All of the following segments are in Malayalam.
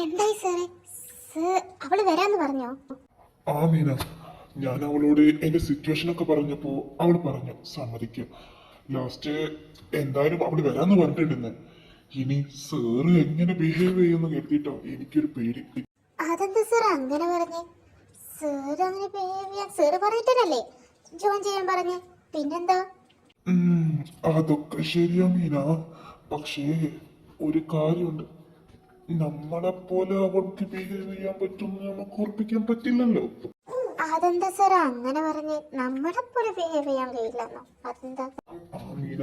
എന്തായി സാറേ? സാർ അവൾ വരാന്ന് പറഞ്ഞോ? ആ മീന. ഞാൻ അവളോട് എന്റെ സിറ്റുവേഷൻ ഒക്കെ പറഞ്ഞപ്പോ അവൾ പറഞ്ഞു സമ്മതിക്കും. ലാസ്റ്റ് എന്തായാലും അവൾ വരാന്ന് പറഞ്ഞിട്ടുണ്ടെന്ന്. ഇനി സാറ് എങ്ങനെ ബിഹേവ് ചെയ്യുമെന്ന് കരുതിട്ടോ എനിക്കൊരു പേടി. അതെന്താ സാർ അങ്ങനെ പറഞ്ഞേ? സാർ അങ്ങനെ ബിഹേവ് ചെയ്യാൻ സാറ് പറഞ്ഞിട്ടല്ലേ ജോയിൻ ചെയ്യാൻ പറഞ്ഞേ. പിന്നെന്താ? അതൊക്കെ ശരിയാ മീന. പക്ഷേ ഒരു കാര്യമുണ്ട്. നമ്മളെ അവർക്ക് അവൾക്ക് ബിഹേവ് ചെയ്യാൻ പറ്റുമെന്ന് നമുക്ക് ഉറപ്പിക്കാൻ പറ്റില്ലല്ലോ. അതെന്താ സാർ അങ്ങനെ പറഞ്ഞ് നമ്മളെ പോലെ ബിഹേവ് ചെയ്യാൻ കഴിയില്ലെന്നോ? അതെന്താ? മീന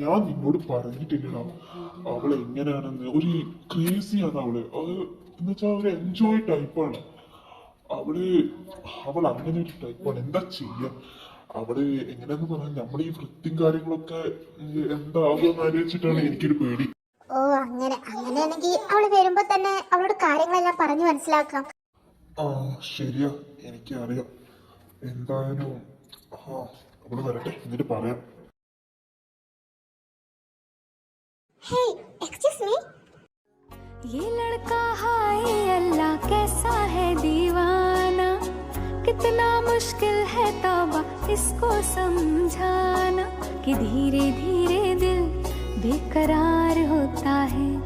ഞാൻ നിന്നോട് പറഞ്ഞിട്ടില്ലടാ. അവൾ എങ്ങനെയാണെന്ന്. ഒരു ക്രേസിയാണ് അവൾ. അത് എന്ന് വെച്ചാൽ ഒരു എൻജോയ് ടൈപ്പാണ് അവൾ അവൾ അങ്ങനെ ഒരു ടൈപ്പാണ് എന്താ ചെയ്യാ? അവൾ എങ്ങനെയാന്ന് പറഞ്ഞാൽ നമ്മുടെ ഈ വൃത്തിയും കാര്യങ്ങളൊക്കെ എന്താകുമെന്ന് ആലോചിച്ചിട്ടാണ് എനിക്കൊരു പേടി. അങ്ങനെ അങ്ങനെയാണെങ്കിൽ അവള് വരുമ്പോ തന്നെ അവളോട് കാര്യങ്ങളെല്ലാം പറഞ്ഞു മനസ്സിലാക്കാം ആ ശരിയാ എനിക്കറിയാം എന്തായാലും ആ അവള് വരട്ടെ എന്നിട്ട് പറയാം ഹേയ് എക്സ്ക്യൂസ് മീ ये लड़का हाय अल्लाह कैसा है दीवाना कितना मुश्किल है तौबा इसको समझाना कि धीरे धीरे दिल बेकरार होता है।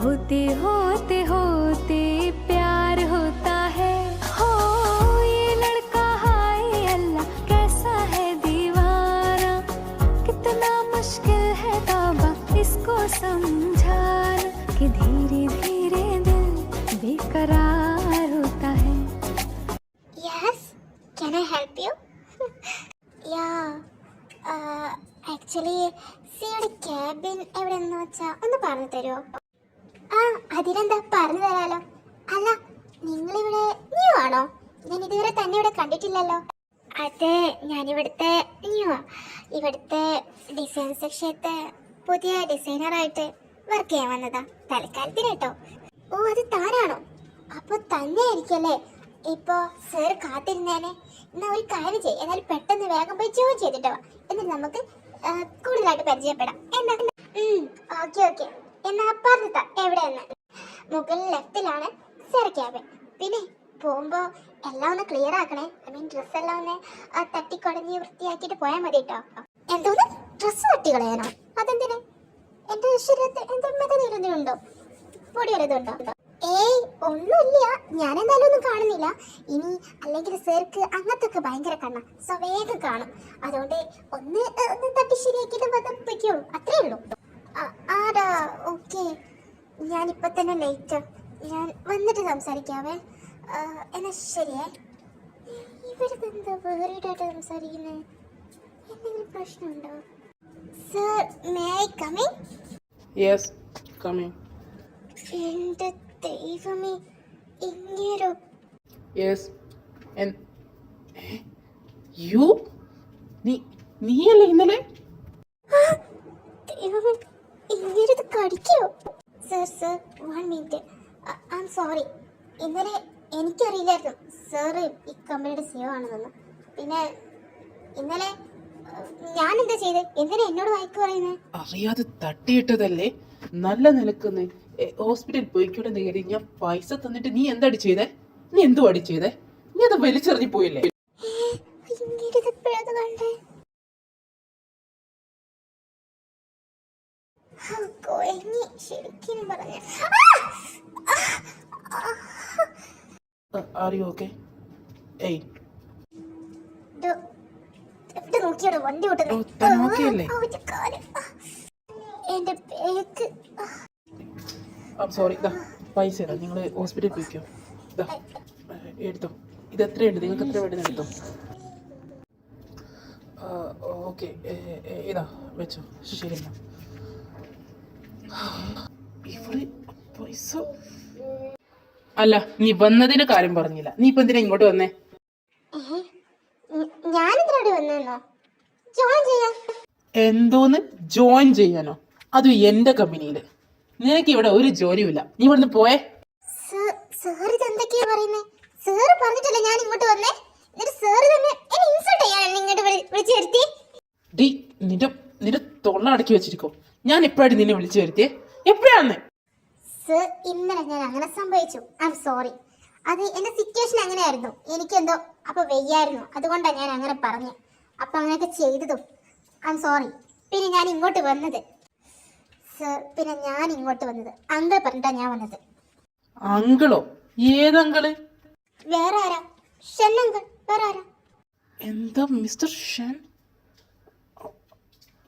होते होते होते प्यार होता है। हो, ये लड़का, हाय अल्लाह, कैसा है दीवाना? कितना मुश्किल है तौबा इसको समझाना कि धीरे धीरे दिल बेकरार വെച്ചാൽ ഒന്ന് പറഞ്ഞു തരുമോ ആ അതിലെന്താ പറഞ്ഞു തരാലോ. അല്ല നിങ്ങളിവിടെ ന്യൂ ആണോ? ഞാൻ ഇതുവരെ തന്നെ ഇവിടെ കണ്ടിട്ടില്ലല്ലോ. അതെ ഞാനിവിടുത്തെ ന്യൂ ആ. ഇവിടുത്തെ ഡിസൈൻ സെക്ഷനത്തെ പുതിയ ഡിസൈനറായിട്ട് വർക്ക് ചെയ്യാൻ വന്നതാ. തൽക്കാലത്തിന് കേട്ടോ ഓ അത് താനാണോ? അപ്പൊ തന്നെ ആയിരിക്കല്ലേ ഇപ്പോ സർ കാത്തിരുന്നേനെ. എന്നാ ഒരു കാര്യം ചെയ്യും. എന്നാൽ പെട്ടെന്ന് വേഗം പോയി ജോയിൻ ചെയ്തിട്ട്. എന്നിട്ട് നമുക്ക് കൂടുതലായിട്ട് പരിചയപ്പെടാം. എന്നാ ഓക്കെ ഓക്കെ. എന്നാ പറഞ്ഞിട്ടാ എവിടെയെന്ന്? മുകളിൽ ലെഫ്റ്റിലാണ് സർ പിന്നെ പോകുമ്പോ എല്ലാം ഒന്ന് ക്ലിയർ ആക്കണേ. ഐ മീൻ ഡ്രസ് എല്ലാം ഒന്ന് തട്ടി തട്ടിക്കുടഞ്ഞ് വൃത്തിയാക്കിയിട്ട് പോയാൽ മതി കേട്ടോ എന്തോന്ന്? ഡ്രസ് തട്ടിക്കളയാനോ? അതെന്തിന്? എന്റെ ശരീരത്തിൽ എന്തോ എന്തെങ്കിലും ഉണ്ടോ പൊടി വല്ലതുണ്ടോ ഏയ് ഒന്നുമില്ല. ഞാൻ എന്തായാലും ഒന്നും കാണുന്നില്ല. ഇനി അല്ലെങ്കിൽ സെർക്ക് അങ്ങനത്തെ ഒക്കെ ഭയങ്കര കണ്ണ. സോ വേഗം കാണും. അതുകൊണ്ട് ഒന്ന് ഒന്ന് തട്ടി ശരിയാക്കിയിട്ട് പതപ്പിക്കുള്ളൂ അത്രേ ഉള്ളൂ. ആടാ ഓക്കെ. ഞാനിപ്പോ തന്നെ ലേറ്റ് ഞാൻ വന്നിട്ട് സംസാരിക്കാവേ. എന്നാ ശരിയേ ഇവരത് എന്താ വേറിടായിട്ട് സംസാരിക്കുന്നത് എന്തെങ്കിലും പ്രശ്നമുണ്ടോ? Sir may I coming yes in. എന്റെ ദൈവമേ ഇങ്ങേരോ? Yes you? നീ നീയല്ലേ ഇന്നലെ? ദൈവമേ ഇങ്ങേരത് കടിക്കോ? Sir sir one minute I'm sorry ഇന്നലെ എനിക്കറിയില്ലായിരുന്നു. സാറ് ഈ കമ്പനിയുടെ സിഒ ആണെന്ന് പിന്നെ ഇന്നലെ ഞാൻ എന്താ ചെയ്തത് എന്തിനാ എന്നോട് വായിക്ക് പറയുന്നത് അറിയാതെ തട്ടിയിട്ടതല്ലേ? നല്ല നിലക്കുന്ന് ഹോസ്പിറ്റലിൽ പോയിക്കൂടെ നേരി ഞാൻ പൈസ തന്നിട്ട് നീ എന്താടി ചെയ്തേ? നീ എന്തു അടി ചെയ്തേ? നീ അത് വലിച്ചെറിഞ്ഞു പോയില്ലേ? കണ്ടേ. കൊയങ്ങി ശരിക്കും പറഞ്ഞ ഏയ്. നോക്കിയോടെ വണ്ടി എന്റെ പേക്ക്. സോറി ഇതാ പൈസ ഇതാ. നിങ്ങൾ ഹോസ്പിറ്റലിൽ പോയിക്കോ. ഇതാ എടുത്തോ. ഇത് എത്രയുണ്ട്? നിങ്ങൾക്ക് എത്ര വേണ്ടി എടുത്തോ? ഓക്കെ. ഇതാ വെച്ചോ. ശരി എന്നാ. ഇവൾ പൈസ. അല്ല നീ വന്നതിന്റെ കാര്യം പറഞ്ഞില്ല. നീ ഇപ്പൊ എന്തിനാ ഇങ്ങോട്ട് വന്നേ? എന്തോന്ന്? ജോയിൻ ചെയ്യാനോ? അതും എന്റെ കമ്പനിയിൽ. നിനക്ക് ഇവിടെ ഒരു ജോലിയുമില്ല. നീ ഇവിടുന്ന് പോയേ? സാർ പറയുന്നേ? പറഞ്ഞിട്ടല്ലേ ഞാൻ ഇങ്ങോട്ട് വന്നേ? എന്നിട്ട് തന്നെ എന്നെ ഇൻസൾട്ട് ഇങ്ങോട്ട് വിളി- വിളിച്ചു വരുത്തി ഡി നിന്റെ നിന്റെ തൊള്ള അടക്കി വെച്ചിരിക്കോ? ഞാൻ എപ്പോഴാണ് നിന്നെ വിളിച്ചു വരുത്തിയേ? എപ്പോഴാന്ന്? സർ ഇന്നലെ ഞാൻ അങ്ങനെ സംഭവിച്ചു. ഐ എം സോറി അത് എന്റെ സിറ്റുവേഷൻ അങ്ങനെയായിരുന്നു എനിക്കെന്തോ അപ്പൊ വെയ്യായിരുന്നു. അതുകൊണ്ടാണ് ഞാൻ അങ്ങനെ പറഞ്ഞു. അപ്പൊ അങ്ങനെയൊക്കെ ചെയ്തതും. ഐ എം സോറി പിന്നെ ഞാൻ ഇങ്ങോട്ട് വന്നത്. സർ പിന്നെ ഞാൻ ഇങ്ങോട്ട് വന്നത്. അങ്കിൾ പറഞ്ഞിട്ടാ ഞാൻ വന്നത്. അങ്കിളോ? ഏതങ്കിൾ? വേറെ ആരാ? ഷൻ അങ്കിൾ. വേറെ ആരാ? എന്താ മിസ്റ്റർ ഷൻ?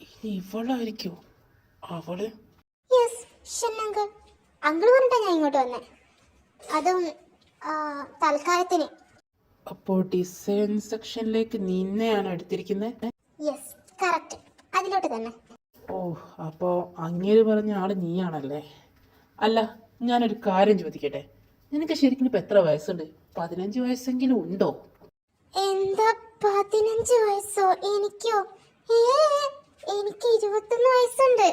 ഇനി ഇവളായിരിക്കോ? അവൾ യെസ് ഷൻ അങ്കിൾ അങ്കിൾ ഞാൻ ഇങ്ങോട്ട് വന്നത് അതും തൽക്കാലത്തിന്. അപ്പോൾ ഡിസൈൻ സെക്ഷനിലേക്ക് നിന്നെയാണ് എടുത്തിരിക്കുന്നത് യെസ് കറക്റ്റ് അതിലോട്ട് തന്നെ. ഓ അപ്പോ അങ്ങേര് പറഞ്ഞ ആൾ നീയാണല്ലേ? അല്ല ഞാനൊരു കാര്യം ചോദിക്കട്ടെ? നിനക്ക് ശരിക്കും ഇപ്പൊ എത്ര വയസ്സുണ്ട്? പതിനഞ്ച് വയസ്സെങ്കിലും ഉണ്ടോ? എന്താ പതിനഞ്ച് വയസ്സോ? എനിക്കോ? ഏ എനിക്ക് ഇരുപത്തൊന്ന് വയസ്സുണ്ട്.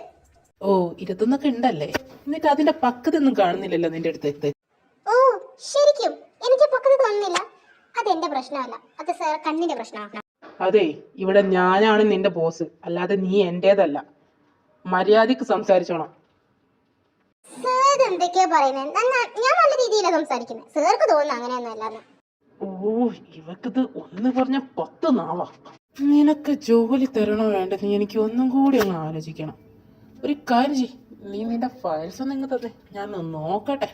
ഓ ഇരുപത്തൊന്നൊക്കെ ഉണ്ടല്ലേ? എന്നിട്ട് അതിന്റെ പക്കതൊന്നും കാണുന്നില്ലല്ലോ നിന്റെ അടുത്ത്. ഓ ശരിക്കും. എനിക്ക് പക്കത്ത് തോന്നുന്നില്ല. അതെന്റെ പ്രശ്നമല്ല. അത് സാർ കണ്ണിന്റെ പ്രശ്നമാണ്. അതെ ഇവിടെ ഞാനാണ് നിന്റെ ബോസ്. അല്ലാതെ നീ എന്റേതല്ല. മര്യാദയ്ക്ക് സംസാരിച്ചോണം. സാർ എന്തൊക്കെയാ പറയുന്നത് ഞാൻ നല്ല രീതിയിലാണ് സംസാരിക്കുന്നത് സാർക്ക് തോന്നുന്നു അങ്ങനെയൊന്നും അല്ലാന്ന് ഓ ഇവക്കിത് ഒന്ന് പറഞ്ഞ പത്ത് നാവാ. നിനക്ക് ജോലി തരണോ വേണ്ടത്? എനിക്ക് ഒന്നും കൂടി ഒന്ന് ആലോചിക്കണം. ഒരു കാര്യം ചെയ് നീ നിന്റെ ഫയൽസ് ഒന്ന് ഇങ്ങ് തന്നെ. ഞാൻ നോക്കട്ടെ നോക്കട്ടെ.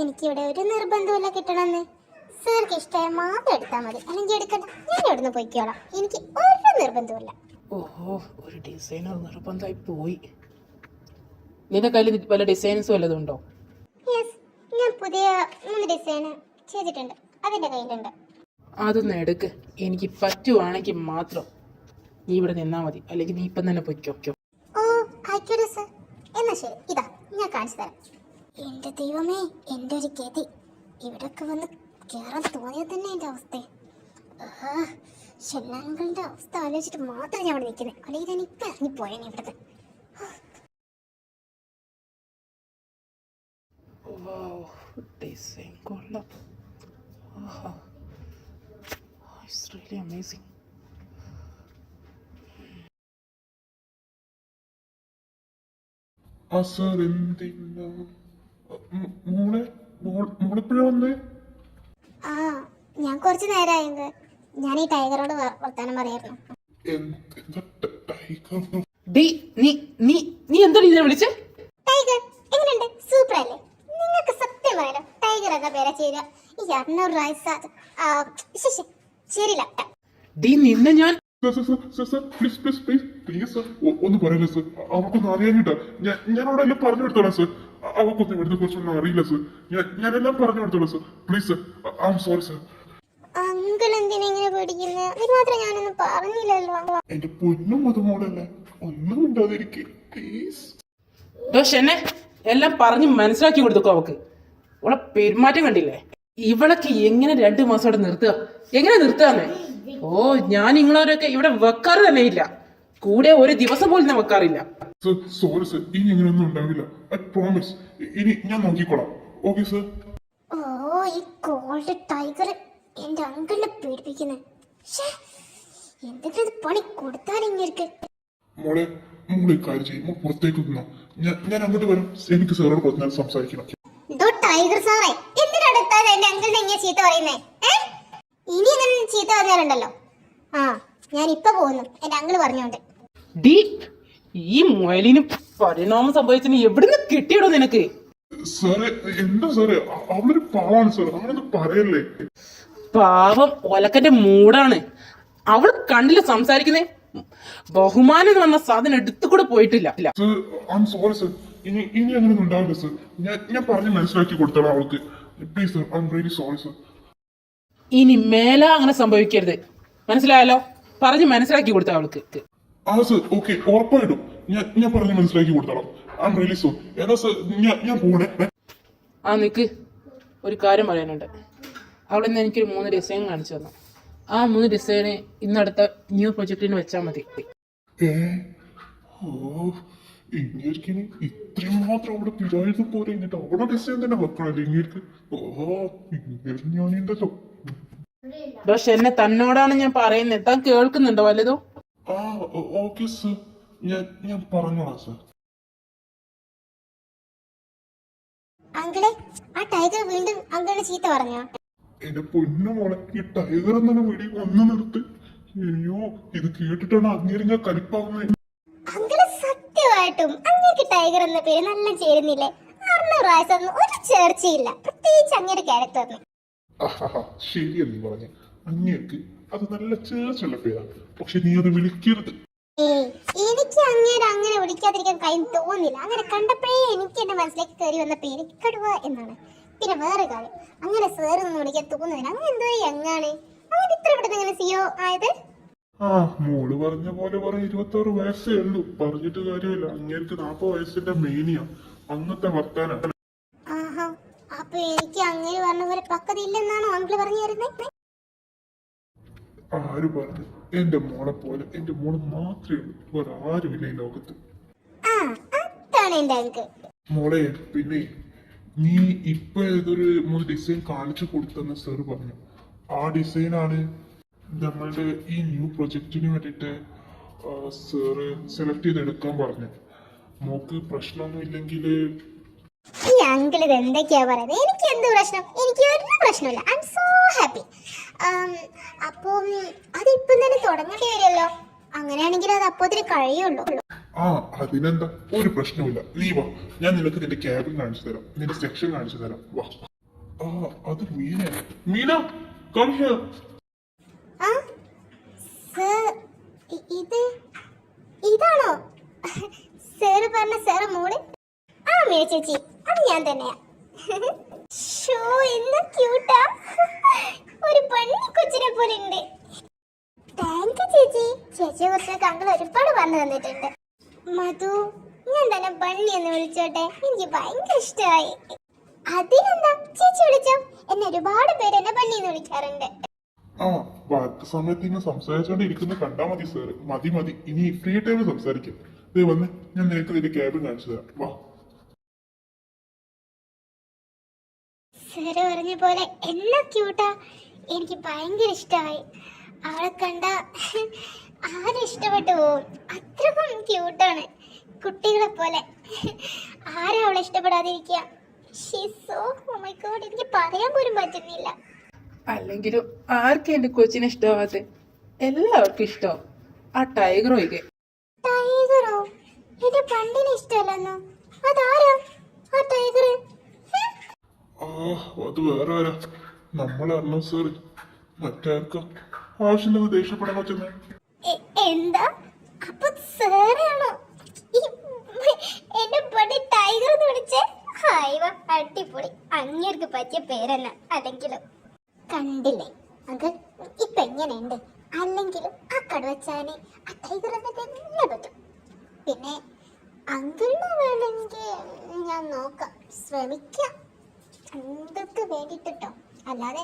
എനിക്ക് ഇവിടെ ഒരു നിർബന്ധമില്ല കിട്ടണമെന്ന്. സാർക്ക് ഇഷ്ടമായ മാത്രം എടുത്താൽ മതി. അല്ലെങ്കിൽ എടുക്കണ്ട. ഞാൻ ഇവിടുന്ന് പോയിക്കോളാം. എനിക്ക് ഒരു നിർബന്ധമില്ല ഓഹോ ഒരു ഡിസൈനർ നിർബന്ധമായി പോയി. നിന്റെ കയ്യിൽ വല്ല ഡിസൈൻസ് വല്ലതും ഉണ്ടോ? യെസ് ഞാൻ പുതിയ മൂന്ന് ഡിസൈൻ ചെയ്തിട്ടുണ്ട്. അതിന്റെ കയ്യിലുണ്ട്. അതൊന്ന് എടുക്ക്. എനിക്ക് പറ്റുവാണെങ്കിൽ മാത്രം. നീ ഇവിടെ നിന്നാ മതി. അല്ലെങ്കിൽ നീ ഇപ്പം തന്നെ പൊയ്ക്കോ. ആയിക്കോട്ടെ സർ എന്നാ ശരി ഇതാ ഞാൻ കാണിച്ചു തരാം. എന്റെ ദൈവമേ എന്റെ ഒരു ഗതി. ഇവിടൊക്കെ വന്ന് കേറാൻ തോന്നിയത് തന്നെ എന്റെ അവസ്ഥ. ഷെല്ലാങ്കളുടെ അവസ്ഥ ആലോചിച്ചിട്ട് മാത്രം ഞാൻ അവിടെ നിൽക്കുന്നത് അല്ലെങ്കിൽ ഞാൻ ഇപ്പൊ ഇറങ്ങിപ്പോയേനെ ഇവിടുത്തെ കൊള്ളാം ഇറ്റ്സ് റിയലി അമേസിങ് മ- മോളെ മോളെപ്പോഴാ വന്നേ? ആ ഞാൻ കുറച്ച് നേരമായത് ഞാൻ ഈ ടൈഗറോട് വർ- വർത്താനം പറയായിരുന്നു. എന്ത്- ടൈഗർ? ഡി നീ നീ നീ എന്താണ് ഇതിനെ വിളിച്ചേ? ടൈഗർ എങ്ങനെയുണ്ട്? സൂപ്പർ അല്ലേ നിങ്ങൾക്ക് സത്യം പറയാലോ ടൈഗർ എന്ന പേരാ ചേരുക ഈ അറുന്നൂറ് റൈസാത് ശരിയില്ല ഡി നിന്നെ ഞാൻ sir sir sir sir sir please please please please sir ഒന്ന് പറയല്ലേ സർ അവർക്കൊന്നും അറിയാനിട്ടാ ഞാൻ ഞാൻ അവിടെ എല്ലാം പറഞ്ഞു കൊടുത്തോളാം സർ അവർക്കൊന്നും ഇവിടുത്തെ കുറിച്ചൊന്നും അറിയില്ല സർ ഞാൻ ഞാനെല്ലാം പറഞ്ഞു കൊടുത്തോളാം sir please sir I'm sorry sir uncle പേടിക്കുന്നത് അതിന് മാത്രം ഞാനൊന്നും പറഞ്ഞില്ലല്ലോ. എന്റെ പൊന്നും മതമോളല്ലേ? ഒന്നും മിണ്ടാതിരിക്കെ. പ്ലീസ് ദോഷനെ എല്ലാം പറഞ്ഞു മനസ്സിലാക്കി കൊടുത്തു അവക്ക്. ഇവളെ പെരുമാറ്റം കണ്ടില്ലേ? ഇവളൊക്കെ എങ്ങനെ രണ്ടു മാസം അവിടെ നിർത്തുക? എങ്ങനെ നിർത്തുകയെന്ന് ഓ ഞാൻ നിങ്ങളവരൊക്കെ ഇവിടെ വെക്കാറ് തന്നെ ഇല്ല കൂടെ ഒരു ദിവസം പോലും ഞാൻ വെക്കാറില്ല. സർ സോറി സർ ഇനി ഇങ്ങനെയൊന്നും ഉണ്ടാവില്ല. ഐ പ്രോമിസ് ഇനി ഞാൻ നോക്കിക്കോളാം. ഓക്കെ സർ ഓ ഈ ഗോൾഡ് ടൈഗർ എന്റെ അങ്കിളിനെ പേടിപ്പിക്കുന്നു. എന്തെങ്കിലും പണി കൊടുത്താൽ ഇങ്ങനെ മോളെ മോളെ കാര്യം ചെയ്യും. മോൾ പുറത്തേക്ക് നിന്നോ ഞാൻ ഞാൻ അങ്ങോട്ട് വരും. എനിക്ക് സാറോട് കുറച്ച് നേരം സംസാരിക്കണം. ടൈഗർ സാറേ എന്തിനാണ് എടുത്താൽ എന്റെ അങ്കിളിനെ ഇങ്ങനെ ചീത്ത പറയുന്നേ? ഏ? ഇനി ഇങ്ങനെ ചീത്ത പറഞ്ഞാലുണ്ടല്ലോ ആ ഞാൻ ഇപ്പൊ പോകുന്നു. എന്റെ അങ്ങൾ പറഞ്ഞോണ്ട്. ഡീ ഈ മുയലിന് പരിണാമം സംഭവിച്ചതിന് എവിടുന്ന് കിട്ടിയടോ നിനക്ക്? സാറേ എന്താ സാറേ? അ- അവളൊരു പാവാണ് സാർ അങ്ങനൊന്നും പറയല്ലേ? പാവം ഒലക്കന്റെ മൂടാണ്. അവൾ കണ്ടില്ല സംസാരിക്കുന്നേ. ബഹുമാനം എന്ന് പറഞ്ഞ സാധനം എടുത്തു കൂടെ പോയിട്ടില്ല. ഇല്ല. Sir I'm sorry sir ഇനി ഇനി അങ്ങനെയൊന്നും ഉണ്ടാവില്ല സർ ഞാൻ ഞാൻ പറഞ്ഞ് മനസ്സിലാക്കി കൊടുത്തോളാം അവൾക്ക്. Please sir I'm really sorry sir ഇനി മേല അങ്ങനെ സംഭവിക്കരുത്. മനസ്സിലായല്ലോ? പറഞ്ഞ് മനസ്സിലാക്കി കൊടുത്ത അവൾക്ക്. ആ സർ ഓക്കെ ഉറപ്പായിട്ടും. ഞാൻ ഞാൻ പറഞ്ഞ് മനസ്സിലാക്കി കൊടുത്തോളാം. ഐ എം റിയലി സോറി എന്നാ സർ ഞാൻ ഞാൻ പോണേ. ഏ? ആ നിക്ക്. ഒരു കാര്യം പറയാനുണ്ട്. അവിടെ നിന്ന് എനിക്കൊരു മൂന്ന് ഡിസൈൻ കാണിച്ചു തന്നു. ആ മൂന്ന് ഡിസൈന് ഇന്നടുത്ത ന്യൂ പ്രൊജക്റ്റിന് വെച്ചാൽ മതി. ഏ? ഓ ഇങ്ങേർക്കിനി ഇത്രയും മാത്രം അവിടെ പിരായത് പോരെ എന്നിട്ട് അവിടെ ഡിസൈൻ തന്നെ വെക്കണല്ലേ ഇങ്ങേർക്ക് ഓ ഇങ്ങനെ ഞാനുണ്ടല്ലോ പക്ഷെ എന്നെ തന്നോടാണ് ഞാൻ പറയുന്നത് താൻ കേൾക്കുന്നുണ്ടോ വലുതോ ആ ഓക്കെ സർ ഞാൻ ഞാൻ പറഞ്ഞോളാം സർ അങ്കിളെ ആ ടൈഗർ വീണ്ടും അങ്കിളിനെ ചീത്ത പറഞ്ഞോ? എന്റെ പൊന്നു മോളെ ഈ ടൈഗർ എന്ന വിളി ഒന്ന് നിർത്ത്. അയ്യോ ഇത് കേട്ടിട്ടാണ് അങ്ങേരിങ്ങ കലിപ്പാവുന്നത് അങ്കിൾ സത്യമായിട്ടും അങ്ങേക്ക് ടൈഗർ എന്ന പേര് നല്ല ചേരുന്നില്ലേ? അറുന്നൂറ് വയസ്സൊന്നും ഒരു ചേർച്ചയില്ല. പ്രത്യേകിച്ച് അങ്ങയുടെ ക്യാരക്ടറിന് ആഹാ ശരിയെന്ന് പറഞ്ഞു അങ്ങേക്ക് അത് നല്ല ചേർച്ചുള്ള പേരാണ് പക്ഷെ നീ അത് വിളിക്കരുത്. എനിക്ക് അങ്ങേരെ അങ്ങനെ വിളിക്കാതിരിക്കാൻ കഴിയും തോന്നില്ല. അങ്ങനെ കണ്ടപ്പോഴേ എനിക്ക് എന്റെ മനസ്സിലേക്ക് കയറി വന്ന പേര് കടുവ എന്നാണ്. പിന്നെ വേറെ കാര്യം. അങ്ങനെ സേർ എന്ന് വിളിക്കാൻ തോന്നുന്നില്ല. അങ്ങനെ എന്തോ എങ്ങാണ് അങ്ങനെ ഇത്ര പെട്ടെന്ന് അങ്ങനെ സിയോ ആയത്? ആ മോൾ പറഞ്ഞ പോലെ പറ ഇരുപത്തി ആറ് വയസ്സേ ഉള്ളൂ. പറഞ്ഞിട്ട് കാര്യമില്ല. അങ്ങേർക്ക് നാപ്പത് വയസ്സിന്റെ മേനിയാ. ആഹാ അപ്പൊ എനിക്ക് അങ്ങനെ പറഞ്ഞ പോലെ പക്വത ഇല്ലെന്നാണോ അങ്കിൾ പറഞ്ഞു തരുന്നത് ആര് പറഞ്ഞു? എന്റെ മോളെ പോലെ. എന്റെ മോൾ മാത്രമേ ഉള്ളൂ. വേറെ ആരുമില്ല ഈ ലോകത്ത്. ആ അതാണ് എന്റെ അങ്കിൾ. മോളെ പിന്നെ നീ ഇപ്പൊ ഏതൊരു മൂന്ന് ഡിസൈൻ കാണിച്ചു കൊടുത്തെന്ന് സാർ പറഞ്ഞു. ആ ഡിസൈനാണ് ആണ് നമ്മളുടെ ഈ ന്യൂ പ്രൊജക്റ്റിന് വേണ്ടിയിട്ട് സാറ് സെലക്ട് ചെയ്തെടുക്കാൻ പറഞ്ഞു. മോക്ക് പ്രശ്നമൊന്നും ഇല്ലെങ്കിൽ ഈ അങ്കിൾ ഇത് എന്തൊക്കെയാ പറയുന്നത് എനിക്ക് എന്ത് പ്രശ്നം? എനിക്ക് ഒരു പ്രശ്നമില്ല ഐ എം സോ ഹാപ്പി അപ്പം അതിപ്പം തന്നെ തുടങ്ങേണ്ടി വരുമല്ലോ. അങ്ങനെയാണെങ്കിൽ അത് അപ്പോത്തിന് കഴിയുള്ളൂ. ആ അതിനെന്താ? ഒരു പ്രശ്നമില്ല നീ വാ. ഞാൻ നിനക്ക് നിന്റെ ക്യാബിൻ കാണിച്ചു തരാം. നിന്റെ സെക്ഷൻ കാണിച്ചു തരാം. വാ. ആ അത് Meena Meena come here sir ഇത് ഇതാണോ? സാറ് പറഞ്ഞ സാറ് മോൾ? ആ മീന ചേച്ചി? അത് ഞാൻ തന്നെയാ. ഷോ എന്ത് ക്യൂട്ടാ ഒരു പണി കൊച്ചിനെ പോലെ ഉണ്ട്. താങ്ക് യു ചേച്ചി. ചേച്ചിയെ കുറിച്ച് അങ്കിൾ ഒരുപാട് പറഞ്ഞു തന്നിട്ടുണ്ട്. മധു ഞാൻ തന്നെ പണി എന്ന് വിളിച്ചോട്ടെ. എനിക്ക് ഭയങ്കര ഇഷ്ടമായി. അതിനെന്താ? ചേച്ചി വിളിച്ചോ. എന്നെ ഒരുപാട് പേര് എന്നെ പണി എന്ന് വിളിക്കാറുണ്ട്. ആ വർക്ക് സമയത്ത് ഇങ്ങനെ സംസാരിച്ചോണ്ട് ഇരിക്കുന്ന കണ്ടാ മതി സാറ് മതി മതി. ഇനി ഫ്രീ ടൈമിൽ സംസാരിക്കും. ദേ വന്ന് ഞാൻ നിനക്ക് നിന്റെ ക്യാബിൻ കാണിച്ചു തരാം. വാ. സാറ് പറഞ്ഞ പോലെ എന്നാ ക്യൂട്ടാ എനിക്ക് ഭയങ്കര ഇഷ്ടമായി അവളെ കണ്ട ആരും ഇഷ്ടപ്പെട്ടു പോവും. അത്രക്കും ക്യൂട്ടാണ് കുട്ടികളെ പോലെ. ആരും അവളെ ഇഷ്ടപ്പെടാതിരിക്കുക? ഷീ സോ my God, എനിക്ക് പറയാൻ പോലും പറ്റുന്നില്ല. അല്ലെങ്കിലും ആർക്കും എന്റെ കൊച്ചിനെ ഇഷ്ടമാവാത്തെ എല്ലാവർക്കും ഇഷ്ടമാവും ആ ടൈഗർ ഒഴികെ. ടൈഗറോ എന്റെ പണ്ടിനെ ഇഷ്ടമല്ലെന്നോ? അതാരാ? ആ ടൈഗർ ആ അത് വേറെ ആരാ? നമ്മളറിഞ്ഞു സാറ് മറ്റാർക്കും? ആവശ്യമില്ലാതെ ദേഷ്യപ്പെടാൻ പറ്റുന്നേ? എന്താ? അപ്പൊ സാറാണോ എന്റെ പടി ടൈഗർ എന്ന് വിളിച്ചേ? അടിപൊളി. അങ്ങേർക്ക് പറ്റിയ പേരെന്നാ അല്ലെങ്കിലും കണ്ടില്ലേ? അങ്കിൾ ഇപ്പൊ എങ്ങനെയുണ്ട്? അല്ലെങ്കിലും ആ കടുവച്ചാനെ ആ ടൈഗർ എന്നെ പറ്റും. പിന്നെ അങ്കിളിന് വേണമെങ്കിൽ ഞാൻ നോക്കാം. ശ്രമിക്കാം. എന്തൊക്കെ വേണ്ടിട്ടോ അല്ലാതെ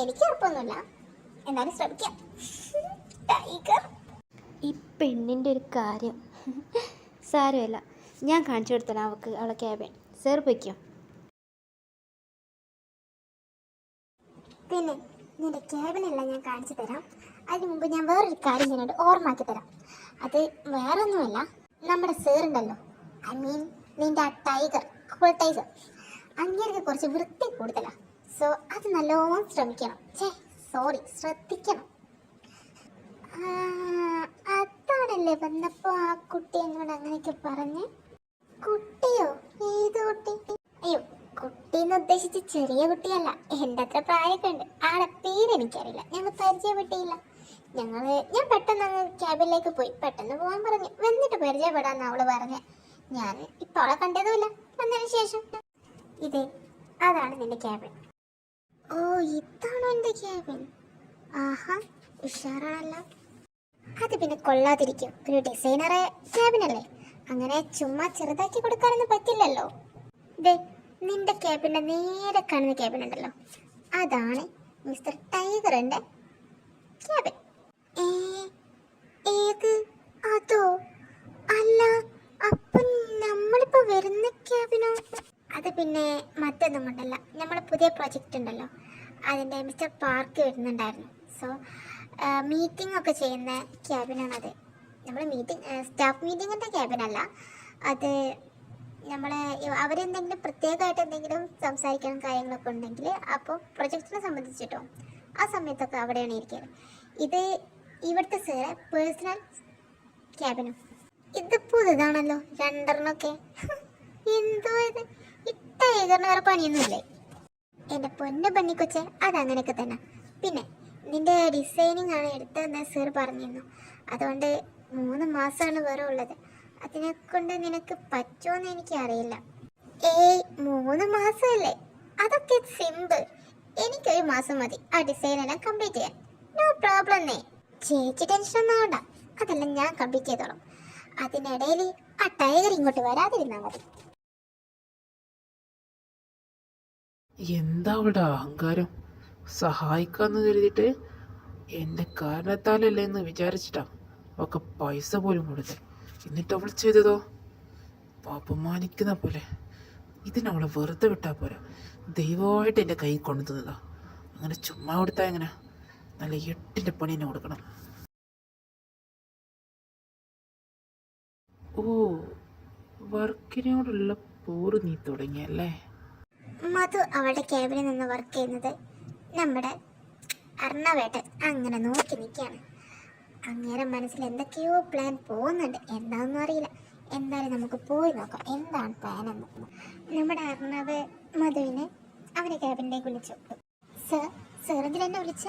എനിക്ക് ഉറപ്പൊന്നുമില്ല. എന്നാലും ശ്രമിക്കാം. ടൈഗർ. ഈ പെണ്ണിന്റെ ഒരു കാര്യം. സാരമില്ല. ഞാൻ കാണിച്ചു കൊടുത്തരാം അവൾക്ക് അവളെ ക്യാബിൻ സാർ പൊയ്ക്കോ. പിന്നെ നിന്റെ ക്യാബിനെല്ലാം ഞാൻ കാണിച്ചു തരാം. അതിന് മുമ്പ് ഞാൻ വേറൊരു കാര്യം നിന്നോട് ഓർമ്മാക്കി തരാം. അത് വേറെ ഒന്നുമല്ല നമ്മുടെ സേറുണ്ടല്ലോ ഐ മീൻ നിന്റെ ആ ടൈഗർ കൂൾ ടൈഗർ അങ്ങേർക്ക് കുറച്ച് വൃത്തി കൂടുതലാണ് സോ അത് നല്ലോണം ശ്രമിക്കണം. ചേ സോറി ശ്രദ്ധിക്കണം. അതാണല്ലേ വന്നപ്പോ ആ കുട്ടി എന്നോട് അങ്ങനെയൊക്കെ പറഞ്ഞ്? കുട്ടിയോ? ഏത് കുട്ടി? അയ്യോ കുട്ടി എന്ന് ഉദ്ദേശിച്ച് ചെറിയ കുട്ടിയല്ല എന്റെ അത്ര പ്രായമൊക്കെ ഉണ്ട് ആളെ പേര് എനിക്കറിയില്ല. ഞങ്ങൾ പരിചയപ്പെട്ടില്ല. ഞങ്ങൾ ഞാൻ പെട്ടെന്ന് അങ്ങ് ക്യാബിലേക്ക് പോയി. പെട്ടെന്ന് പോകാൻ പറഞ്ഞു. വന്നിട്ട് പരിചയപ്പെടാന്ന് അവൾ പറഞ്ഞ്. ഞാൻ ഇപ്പൊ അവളെ കണ്ടതുമില്ല. വന്നതിന് ശേഷം. ഇതേ അതാണ് നിന്റെ ക്യാബിൻ. ഓ ഇതാണോ എന്റെ ക്യാബിൻ? ആഹാ ഉഷാറാണല്ലോ. അത് പിന്നെ കൊള്ളാതിരിക്കും. ഒരു ഡിസൈനറെ ക്യാബിനല്ലേ? അങ്ങനെ ചുമ്മാ ചെറുതാക്കി കൊടുക്കാനൊന്നും പറ്റില്ലല്ലോ. ദേ നിന്റെ ക്യാബിന്റെ നേരെ കാണുന്ന ക്യാബിൻ ഉണ്ടല്ലോ അതാണ് മിസ്റ്റർ ടൈഗറിന്റെ ക്യാബിൻ. ഏത്? അതോ? അല്ല അപ്പം നമ്മളിപ്പോ വരുന്ന ക്യാബിനോ? അത് പിന്നെ മറ്റൊന്നും കൊണ്ടല്ല നമ്മുടെ പുതിയ പ്രൊജക്റ്റ് ഉണ്ടല്ലോ. അതിന്റെ മിസ്റ്റർ പാർക്ക് വരുന്നുണ്ടായിരുന്നു. സോ മീറ്റിംഗ് ഒക്കെ ചെയ്യുന്ന ക്യാബിനാണത്. നമ്മൾ മീറ്റിംഗ് സ്റ്റാഫ് മീറ്റിങ്ങിന്റെ ക്യാബിനല്ല. അത് നമ്മളെ അവരെന്തെങ്കിലും പ്രത്യേകമായിട്ട് എന്തെങ്കിലും സംസാരിക്കണം കാര്യങ്ങളൊക്കെ ഉണ്ടെങ്കിൽ അപ്പോൾ പ്രൊജക്റ്റിനെ സംബന്ധിച്ചിട്ടോ ആ സമയത്തൊക്കെ അവിടെയാണ് ഇരിക്കുക ഇത് ഇവിടുത്തെ സാറ് പേഴ്സണൽ ക്യാബിനും. ഇത് പുതുതാണല്ലോ രണ്ടെണ്ണമൊക്കെ എന്തോ ഇത്? ഇട്ട ഏകറിന് വേറെ പണിയൊന്നുമില്ലേ? എന്റെ പൊന്നു പണിക്കൊച്ചെ അതങ്ങനെയൊക്കെ തന്നെ. പിന്നെ നിന്റെ ഡിസൈനിങ് ആണ് എടുത്തതെന്ന് സാർ പറഞ്ഞിരുന്നു. അതുകൊണ്ട് മൂന്ന് മാസമാണ് വേറെ ഉള്ളത് അതിനെ കൊണ്ട് നിനക്ക് പറ്റുമെന്ന് എനിക്ക് അറിയില്ല ഏയ് മൂന്ന് മാസമല്ലേ? അതൊക്കെ സിമ്പിൾ എനിക്കൊരു മാസം മതി. ആ ഡിസൈൻ എല്ലാം കംപ്ലീറ്റ് ചെയ്യാൻ. നോ പ്രോബ്ലം നേ ചേച്ചി ടെൻഷൻ ഒന്നും വേണ്ട അതെല്ലാം ഞാൻ കംപ്ലീറ്റ് ചെയ്തോളാം. അതിനിടയിൽ ആ ടൈഗർ ഇങ്ങോട്ട് വരാതിരുന്നാൽ മതി. എന്താ അവിടെ അഹങ്കാരം? സഹായിക്കാന്ന് കരുതിയിട്ട് എന്റെ കാരണത്താലല്ലേ എന്ന് വിചാരിച്ചിട്ടാ ഒക്കെ പൈസ പോലും കൊടുത്ത്. എന്നിട്ട് അവൾ ചെയ്തതോ? അപമാനിക്കുന്ന പോലെ. ഇതിനവളെ വെറുതെ വിട്ടാൽ പോരാ. ദൈവമായിട്ട് എന്റെ കൈ കൊണ്ടുതന്നതാ അങ്ങനെ ചുമ്മാ കൊടുത്താൽ എങ്ങനെ? നല്ല എട്ടിന്റെ പണി തന്നെ കൊടുക്കണം. ഓ വർക്കിനോടുള്ള പോറ് നീ തുടങ്ങിയല്ലേ? മധു അവളുടെ ക്യാബിനിൽ നിന്ന് വർക്ക് ചെയ്യുന്നത് നമ്മുടെ അർണവേട്ടൻ. അങ്ങനെ നോക്കി നിൽക്കുകയാണ്. അങ്ങേരെ മനസ്സിൽ എന്തൊക്കെയോ പ്ലാൻ പോകുന്നുണ്ട്. എന്താണെന്നും അറിയില്ല. എന്തായാലും നമുക്ക് പോയി നോക്കാം. എന്താണ് പ്ലാൻ എന്ന് നമ്മുടെ അർണവ് മധുവിനെ അവരെ ക്യാബിനിലേക്ക് വിളിച്ചു. സർ സർ വിളിച്ച?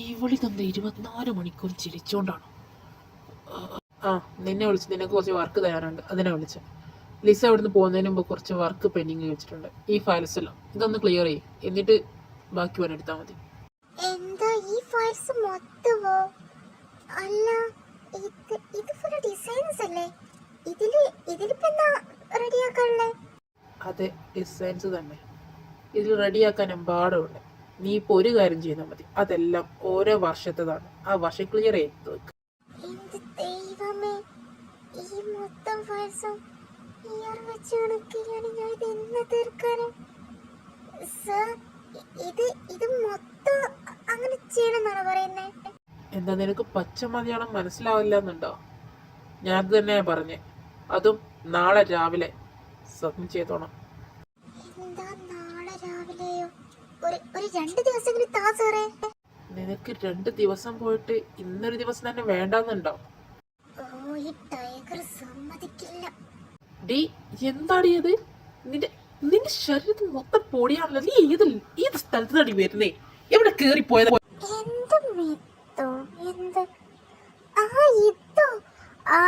ഈ വിളി തന്ന ഇരുപത്തിനാല് മണിക്കൂർ ചിരിച്ചോണ്ടാണ്? ആ നിന്നെ വിളിച്ചു. നിനക്ക് കുറച്ച് വർക്ക് തരാനുണ്ട്. അതിനെ വിളിച്ചു. ലിസ അവിടുന്ന് പോകുന്നതിന് മുമ്പ് കുറച്ച് വർക്ക് പെൻഡിങ് വെച്ചിട്ടുണ്ട്. ഈ ഫയൽസ് എല്ലാം. ഇതൊന്ന് ക്ലിയർ ചെയ്യും. എന്നിട്ട് ബാക്കി വൻ എടുത്താൽ മതി. എന്താ ഈ ഫയൽസ് മൊത്തമോ അല്ല ഇത് ഇത് ഫുൾ ഡിസൈൻസ് അല്ലേ? ഇതിൽ ഇതിലിപ്പോ എന്താ റെഡിയാക്കാനുള്ളേ? അതെ ഡിസൈൻസ് തന്നെ. ഇതിൽ റെഡിയാക്കാൻ എമ്പാടുണ്ട്. നീ ഇപ്പോൾ ഒരു കാര്യം ചെയ്താൽ മതി. അതെല്ലാം ഓരോ വർഷത്തേതാണ്. ആ വർഷം ക്ലിയർ ചെയ്ത് വെക്ക്. ദൈവമേ ഈ മൊത്തം ഫയൽസും ഇയർ വെച്ച് ഞാൻ ഇത് എന്ന് ഇത് ഇത് മൊത്തം അങ്ങനെ ചെയ്യണമെന്നാണ് പറയുന്നത് എന്താ നിനക്ക് പച്ച മലയാളം മനസ്സിലാവില്ല എന്നുണ്ടോ ഞാൻ തന്നെ പറഞ്ഞു. അതും നാളെ രാവിലെ. സത്യം ചെയ്തോണം. നിനക്ക് രണ്ട് ദിവസം പോയിട്ട് ഇന്നൊരു ദിവസം തന്നെ വേണ്ടെന്നുണ്ടോ? ഡി എന്താടി അത് നിന്റെ നിന്റെ ശരീരത്തിൽ മൊത്തം പൊടിയാണല്ലോ. നീ ഏത് ഏത് സ്ഥലത്ത് നടി വരുന്നേ? എവിടെ കേറി പോയത് എന്ത്? ആ ഇതോ. ആ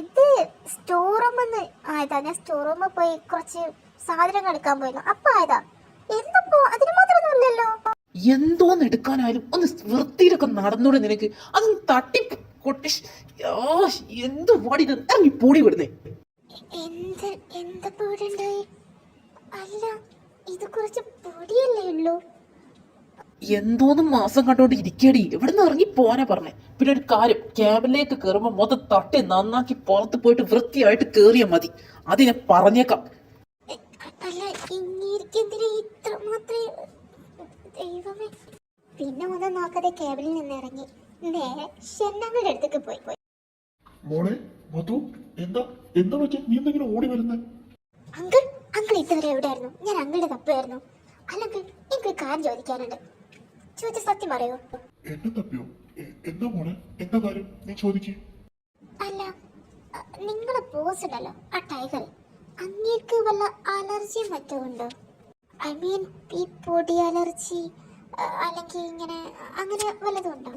ഇത് സ്റ്റോർ റൂമെന്ന് ആയതാ ഞാൻ സ്റ്റോർ റൂമിൽ പോയി കുറച്ച് സാധനങ്ങൾ എടുക്കാൻ പോയിരുന്നു. അപ്പൊ ആയതാ എന്തപ്പോ? അതിന് മാത്രമൊന്നുമില്ലല്ലോ എന്തോന്ന് എടുക്കാനായാലും ഒന്ന് വൃത്തിയിലൊക്കെ നടന്നൂടെ നിനക്ക്. അതും തട്ടി കൊട്ടി എന്ത് പാടി ഇറങ്ങി പൊടി വിടുന്നേ. എന്ത് എന്താ ഇവിടെ അല്ല ഇത് കുറച്ച് പൊടിയല്ലേ ഉള്ളൂ. എന്തോന്ന് മാസം കണ്ടോണ്ട് ഇരിക്കേടി. ഇവിടെ നിന്ന് ഇറങ്ങി പോവാനാ പറഞ്ഞേ. പിന്നെ ഒരു കാര്യം ക്യാബിലേക്ക് കയറുമ്പോ മൊത്തം തട്ടി നന്നാക്കി പുറത്ത് പോയിട്ട് വൃത്തിയായിട്ട് കേറിയ മതി. അത് ഞാൻ പറഞ്ഞേക്കാം. പിന്നെ മുതൽ നോക്കാതെ നിന്ന് ഇറങ്ങി. നേരെ അടുത്തേക്ക് പോയി പോയി. മോളെ മധു എന്താ എന്താ നീ എന്തെങ്കിലും ഓടി വരുന്നേ? അങ്കിൾ അങ്കിൾ ഇതുവരെ എവിടെയായിരുന്നു? ഞാൻ അങ്കിളുടെ തപ്പായിരുന്നു അല്ലെങ്കിൽ എനിക്ക് ഒരു കാര്യം ചോദിക്കാനുണ്ട്. ചോദിച്ച സത്യം പറയോ. എന്നെ തപ്പിയോ? എന്താ മോളെ? എന്താ കാര്യം? നീ ചോദിക്കേ. അല്ല നിങ്ങളെ ബോസ് ഉണ്ടല്ലോ ആ ടൈഗർ അങ്ങേക്ക് വല്ല അലർജിയും മറ്റോ ഉണ്ടോ? ഐ മീൻ ഈ പൊടി അലർജി അല്ലെങ്കിൽ ഇങ്ങനെ അങ്ങനെ വല്ലതും ഉണ്ടോ?